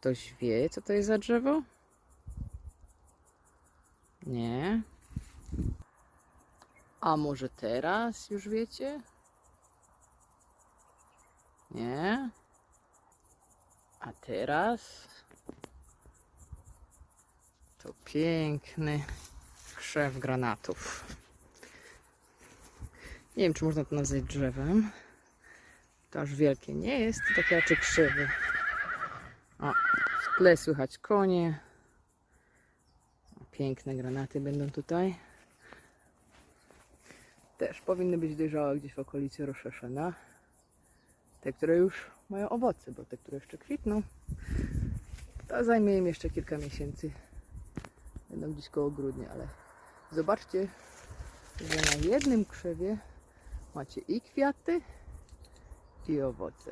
Ktoś wie, co to jest za drzewo? Nie. A może teraz już wiecie? Nie. A teraz to piękny krzew granatów. Nie wiem, czy można to nazwać drzewem. To aż wielkie nie jest, takie raczej krzewy. O, w tle słychać konie. Piękne granaty będą tutaj. Też powinny być dojrzałe gdzieś w okolicy Roszeszena. Te, które już mają owoce, bo te, które jeszcze kwitną, to zajmie im jeszcze kilka miesięcy. Będą gdzieś koło grudnia, ale zobaczcie, że na jednym krzewie macie i kwiaty, i owoce.